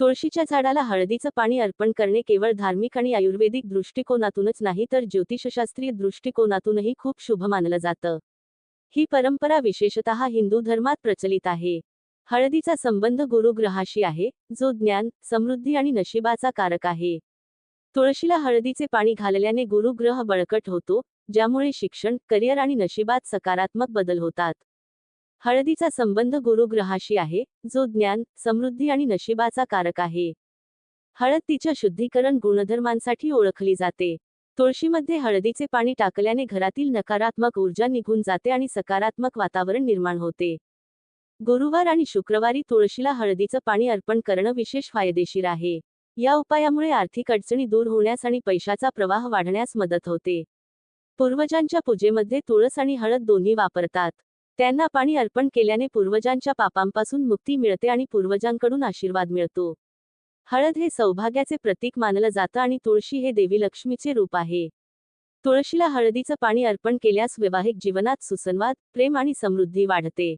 तुळशीच्या झाडाला हळदीचं पाणी अर्पण करणे केवळ धार्मिक आणि आयुर्वेदिक दृष्टिकोनातूनच नाही तर ज्योतिषशास्त्रीय दृष्टिकोनातूनही खूप शुभ मानलं जातं. ही परंपरा विशेषतः हिंदू धर्मात प्रचलित आहे. हळदीचा संबंध गुरुग्रहाशी आहे जो ज्ञान समृद्धी आणि नशिबाचा कारक आहे. तुळशीला हळदीचे पाणी घालल्याने गुरुग्रह बळकट होतो ज्यामुळे शिक्षण करिअर आणि नशिबात सकारात्मक बदल होतात. हळदीचा संबंध गुरुग्रहाशी आहे जो ज्ञान समृद्धी आणि नशिबाचा कारक आहे. हळद तिच्या शुद्धीकरण गुणधर्मांसाठी ओळखली जाते. तुळशीमध्ये हळदीचे पाणी टाकल्याने घरातील नकारात्मक ऊर्जा निघून जाते आणि सकारात्मक वातावरण निर्माण होते. गुरुवार आणि शुक्रवारी तुळशीला हळदीचं पाणी अर्पण करणं विशेष फायदेशीर आहे. या उपायामुळे आर्थिक अडचणी दूर होण्यास आणि पैशाचा प्रवाह वाढण्यास मदत होते. पूर्वजांच्या पूजेमध्ये तुळस आणि हळद दोन्ही वापरतात. त्यांना पाणी अर्पण केल्याने पूर्वजांच्या पापांपासून मुक्ती मिळते आणि पूर्वजांकडून आशीर्वाद मिळतो. हळद हे सौभाग्याचे प्रतीक मानलं जातं आणि तुळशी हे देवी लक्ष्मीचे रूप आहे. तुळशीला हळदीचं पाणी अर्पण केल्यास वैवाहिक जीवनात सुसंवाद प्रेम आणि समृद्धी वाढते.